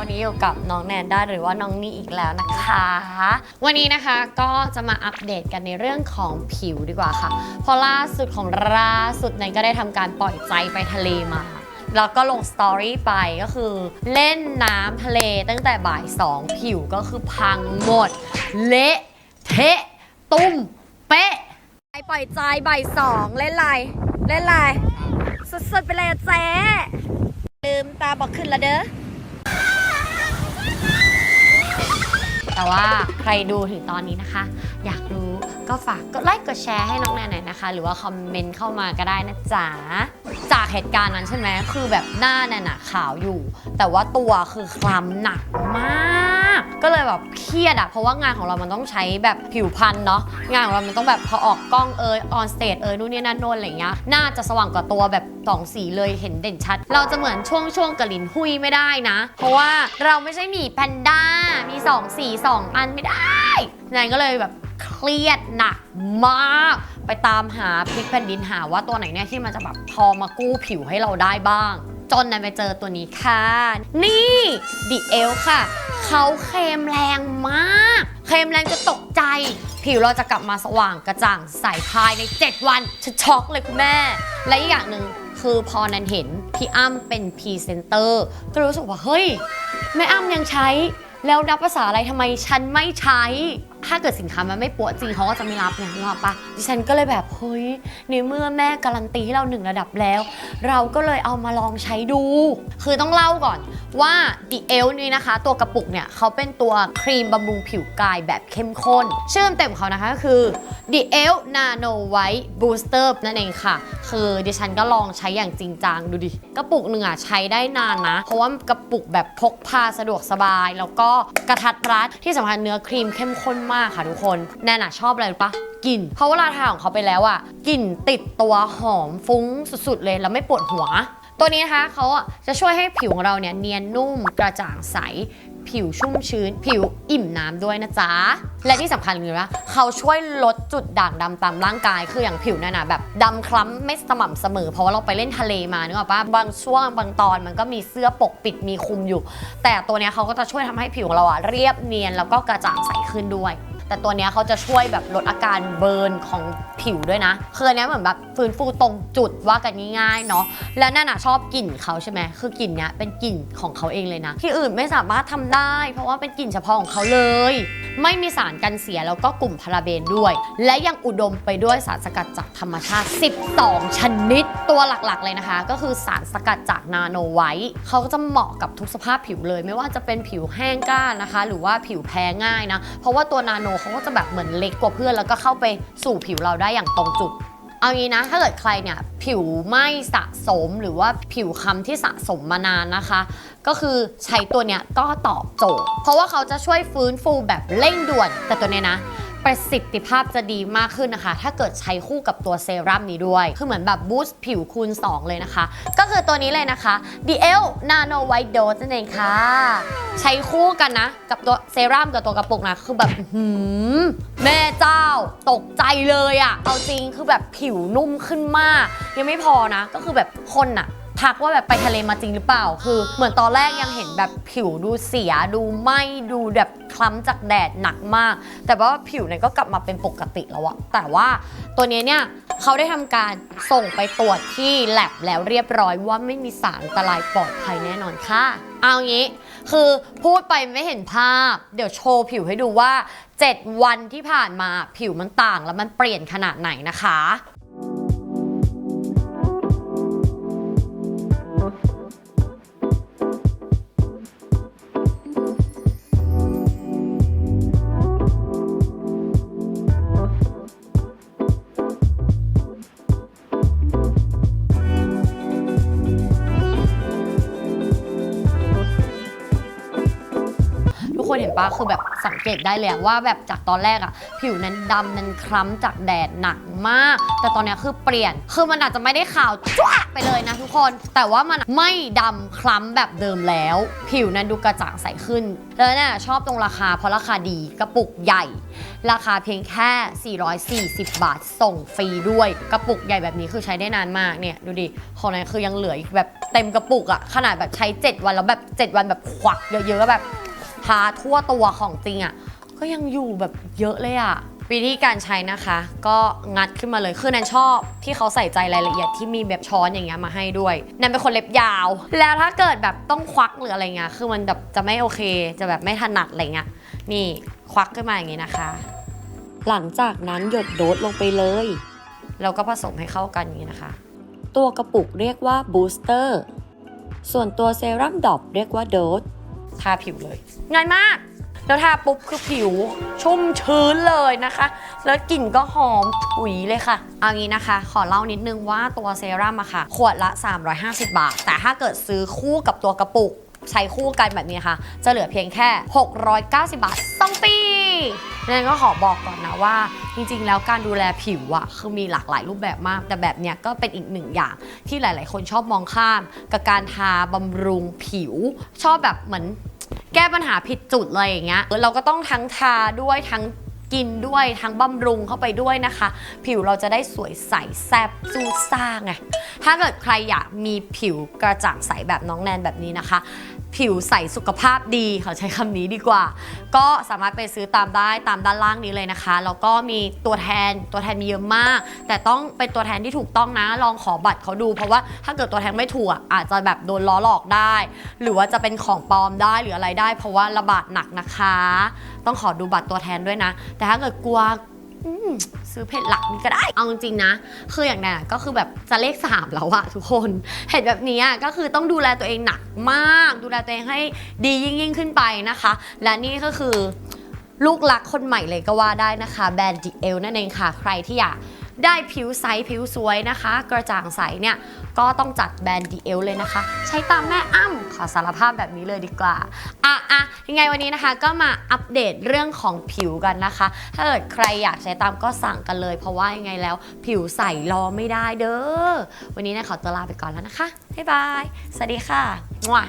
วันนี้อยู่กับน้องแนนด้าหรือว่าน้องนี่อีกแล้วนะคะ วันนี้นะคะก็จะมาอัปเดตกันในเรื่องของผิวดีกว่าค่ะ เพราะล่าสุดของล่าสุดแนนก็ได้ทำการปล่อยใจไปทะเลมาแล้วก็ลงสตอรี่ไปก็คือเล่นน้ำทะเลตั้งแต่บ่ายสองผิวก็คือพังหมด เละเทะ ตุ้ม เป๊ะไปปล่อยใจบ่ายสองเล่นไรเล่นไรสุดๆไปเลยเจ๊ลืมตาบอกขึ้นละเด้อ แต่ว่าใครดูถึงตอนนี้นะคะ อยากรู้ก็ฝากกดไลค์กดแชร์ให้น้องแนนหน่อยนะคะ หรือว่าคอมเมนต์เข้ามาก็ได้นะจ๊ะจากเหตุการณ์นั้นใช่ไหมคือแบบหน้าแนนอะขาวอยู่ แต่ว่าตัวคือคล้ำหนักมาก ก็เลยแบบเครียดอะเพราะว่างานของเรามันต้องใช้แบบผิวพรรณเนาะงานของเรามันต้องแบบพอออกกล้องเอยออนสเตจเอยนู่นนี่นั่นโน่นอะไรเงี้ยหน้าจะสว่างกว่าตัวแบบสองสีเลยเห็นเด่นชัด เราจะเหมือนช่วงช่วงกระลินหุยไม่ได้นะ เพราะว่าเราไม่ใช่หมีแพนด้ามีสองสีสองอันไม่ได้นายก็เลยแบบเครียดหนักมาก ไปตามหาพลิกแผ่นดินหาว่าตัวไหนเนี่ยที่มันจะแบบพอมากู้ผิวให้เราได้บ้าง จนนันไปเจอตัวนี้ค่ะ นี่ดิเอลค่ะ เขาเคลมแรงมาก เคลมแรงจะตกใจ ผิวเราจะกลับมาสว่างกระจ่างใสภายใน 7 วันฉันช็อกเลยคุณแม่ และอีกอย่างหนึ่งคือพอนันเห็นพี่อ้ำเป็นพรีเซนเตอร์ก็รู้สึกว่าเฮ้ยแม่อ้ำยังใช้แล้วนับภาษาอะไรทำไมฉันไม่ใช้ ถ้าเกิดสินค้ามันไม่ปัวจริงเขาก็จะไม่รับเนี่ยนึกออกปะดิฉันก็เลยแบบเฮ้ยในเมื่อแม่การันตีให้เราหนึ่งระดับแล้ว เราก็เลยเอามาลองใช้ดู คือต้องเล่าก่อนว่าดิเอลนี่นะคะ ตัวกระปุกเนี่ยเขาเป็นตัวครีมบำรุงผิวกายแบบเข้มข้น ชื่อเต็มเขานะคะก็คือ The e l Nano White Booster นั่นเองค่ะ คือดิฉันก็ลองใช้อย่างจริงจังดูดิ กระปุกหนึ่งอะใช้ได้นานนะ เพราะว่ากระปุกแบบพกพาสะดวกสบาย แล้วก็กระทัดรัดที่สำคัญเนื้อครีมเข้มข้นมากค่ะทุกคน แนนอะชอบอะไรรู้ปะกลิ่น เพราะเวลาทาของเขาไปแล้วอะกลิ่นติดตัวหอมฟุ้งสุดๆเลยแล้วไม่ปวดหัว ตัวนี้นะคะเขาอะจะช่วยให้ผิวของเราเนี่ยเนียนนุ่มกระจ่างใส ผิวชุ่มชื้น ผิวอิ่มน้ำด้วยนะจ๊ะ และที่สำคัญคือว่าเขาช่วยลดจุดด่างดำตามร่างกาย คืออย่างผิวเนี่ยนะแบบดำคล้ำไม่สม่ำเสมอ เพราะว่าเราไปเล่นทะเลมานึกออกปะบางช่วงบางตอนมันก็มีเสื้อปกปิดมีคุมอยู่ แต่ตัวเนี้ยเขาก็จะช่วยทำให้ผิวของเราอะเรียบเนียนแล้วก็กระจ่างใสขึ้นด้วย แต่ตัวเนี้ยเขาจะช่วยแบบลดอาการเบิร์นของผิวด้วยนะคืออันเนี้ยเหมือนแบบฟื้นฟูตรงจุดว่ากันง่ายๆเนาะแล้วนั่นน่ะชอบกลิ่นเขาใช่ไหมคือกลิ่นเนี้ยเป็นกลิ่นของเขาเองเลยนะ ที่อื่นไม่สามารถทำได้ เพราะว่าเป็นกลิ่นเฉพาะของเขาเลย ไม่มีสารกันเสียแล้วก็กลุ่มพาราเบนด้วย และยังอุดมไปด้วยสารสกัดจากธรรมชาติ 12 ชนิดตัวหลักๆเลยนะคะ ก็คือสารสกัดจากนาโนไวท์เขาก็จะเหมาะกับทุกสภาพผิวเลย ไม่ว่าจะเป็นผิวแห้งกร้านะคะ หรือว่าผิวแพ้ง่ายนะเพราะว่าตัวนาโนเขาก็จะแบบเหมือนเล็กกว่าเพื่อน แล้วก็เข้าไปสู่ผิวเราได้อย่างตรงจุด เอางี้นะ ถ้าเกิดใครเนี่ยผิวไหม้สะสมหรือว่าผิวค้ำที่สะสมมานานนะคะ ก็คือใช้ตัวเนี้ยก็ตอบโจทย์ เพราะว่าเขาจะช่วยฟื้นฟูแบบเร่งด่วน แต่ตัวเนี้ยนะ ประสิทธิภาพจะดีมากขึ้นนะคะ ถ้าเกิดใช้คู่กับตัวเซรั่มนี้ด้วย คือเหมือนแบบบูสต์ผิวคูณ 2 เลยนะคะ ก็คือตัวนี้เลยนะคะ DL Nano White Dose นั่นเองค่ะ ใช้คู่กันนะ กับตัวเซรั่มกับตัวกระปุกนะ คือแบบหือแม่เจ้าตกใจเลยอะเอาจริงคือแบบผิวนุ่มขึ้นมาก ยังไม่พอนะ ก็คือแบบคนอะ ทักว่าแบบไปทะเลมาจริงหรือเปล่า คือ เหมือนตอนแรกยังเห็นแบบผิวดูเสียดูไหม้ดูแบบคล้ำจากแดดหนักมาก แต่ว่าผิวเนี่ยก็กลับมาเป็นปกติแล้วอะแต่ว่าตัวนี้เนี่ยเขาได้ทำการส่งไปตรวจที่แลบแล้วเรียบร้อยว่าไม่มีสารอันตรายปลอดภัยแน่นอนค่ะ เอางี้ คือพูดไปไม่เห็นภาพ เดี๋ยวโชว์ผิวให้ดูว่า 7 วันที่ผ่านมาผิวมันต่างแล้วมันเปลี่ยนขนาดไหนนะคะ เห็นปะคือแบบสังเกตได้เลยว่าแบบจากตอนแรกอะผิวนั้นดำนั้นคล้ำจากแดดหนักมาก แต่ตอนนี้คือเปลี่ยน คือมันอาจจะไม่ได้ขาวจ้วไปเลยนะทุกคน แต่ว่ามันไม่ดำคล้ำแบบเดิมแล้ว ผิวนั้นดูกระจ่างใสขึ้น แล้วเนี่ยชอบตรงราคาเพราะราคาดีกระปุกใหญ่ ราคาเพียงแค่ 440 บาทส่งฟรีด้วย กระปุกใหญ่แบบนี้คือใช้ได้นานมากเนี่ยดูดิของนั้นคือยังเหลืออีกแบบเต็มกระปุกอะขนาดแบบใช้ 7 วันแล้วแบบ 7 วันแบบควักเยอะๆแบบ ทาทั่วตัวของจริงอะก็ยังอยู่แบบเยอะเลยอะวิธีการใช้นะคะ ก็งัดขึ้นมาเลยคือแนนชอบที่เขาใส่ใจรายละเอียดที่มีแบบช้อนอย่างเงี้ยมาให้ด้วยแนนเป็นคนเล็บยาว แล้วถ้าเกิดแบบต้องควักหรืออะไรเงี้ยคือมันแบบจะไม่โอเค จะแบบไม่ถนัดอะไรเงี้ยนี่ควักขึ้นมาอย่างงี้นะคะ หลังจากนั้นหยดโดสลงไปเลยแล้วก็ผสมให้เข้ากันอย่างนี้นะคะ ตัวกระปุกเรียกว่าบูสเตอร์ส่วนตัวเซรั่มดรอปเรียกว่าโดส ทาผิวเลย ง่ายมาก แล้วทาปุ๊บคือผิว ชุ่มชื้นเลยนะคะ แล้วกลิ่นก็หอมถุยเลยค่ะ เอางี้นะคะ ขอเล่านิดนึงว่าตัวเซรั่มอะค่ะ ขวดละ 350 บาท แต่ถ้าเกิดซื้อคู่กับตัวกระปุก ใช้คู่กันแบบนี้นะคะ จะเหลือเพียงแค่ 690 บาท2ปีนั่นก็ขอบอกก่อนนะว่า จริงๆ แล้วการดูแลผิวอะคือมีหลากหลายรูปแบบมาก แต่แบบเนี้ยก็เป็นอีกหนึ่งอย่างที่หลาย ๆ คนชอบมองข้าม กับการทาบำรุงผิว ชอบแบบเหมือน แก้ปัญหาผิดจุดเลยอย่างเงี้ยเราก็ต้องทั้งทาด้วยทั้งกินด้วยทั้งบำรุงเข้าไปด้วยนะคะ ผิวเราจะได้สวยใสแซบซูซ่าไงถ้าเกิดใครอยากมีผิวกระจ่างใสแบบน้องแนนแบบนี้นะคะ ผิวใสสุขภาพดีเขาใช้คำนี้ดีกว่า ก็สามารถไปซื้อตามได้ตามด้านล่างนี้เลยนะคะ แล้วก็มีตัวแทนตัวแทนมีเยอะมาก แต่ต้องเป็นตัวแทนที่ถูกต้องนะ ลองขอบัตรเขาดู เพราะว่าถ้าเกิดตัวแทนไม่ถูกอะอาจจะแบบโดนล้อหลอกได้ หรือว่าจะเป็นของปลอมได้หรืออะไรได้ เพราะว่าระบาดหนักนะคะ ต้องขอดูบัตรตัวแทนด้วยนะ แต่ถ้าเกิดกลัว อืมซื้อเพจหลักนี่ก็ได้ เอาจริงๆนะ คืออย่างนั้นอะก็คือแบบจะเลขสามแล้วอะทุกคน เห็นแบบนี้อะก็คือต้องดูแลตัวเองหนักมาก ดูแลตัวเองให้ดียิ่งยิ่งๆขึ้นไปนะคะ และนี่ก็คือ ลูกรักคนใหม่เลยก็ว่าได้นะคะ แบรนด์ดิเอลนั่นเองค่ะ ใครที่อยาก ได้ผิวใสผิวสวยนะคะ กระจ่างใสเนี่ยก็ต้องจัดแบรนด์ดิเอลเลยนะคะ ใช้ตามแม่อ้ำขอสารภาพแบบนี้เลยดีกว่าอะอะยังไงวันนี้นะคะ ก็มาอัปเดตเรื่องของผิวกันนะคะ ถ้าเกิดใครอยากใช้ตามก็สั่งกันเลย เพราะว่ายังไงแล้ว ผิวใสรอไม่ได้เด้อวันนี้นะขอตัวลาไปก่อนแล้วนะคะบ๊ายบายสวัสดีค่ะมั่ว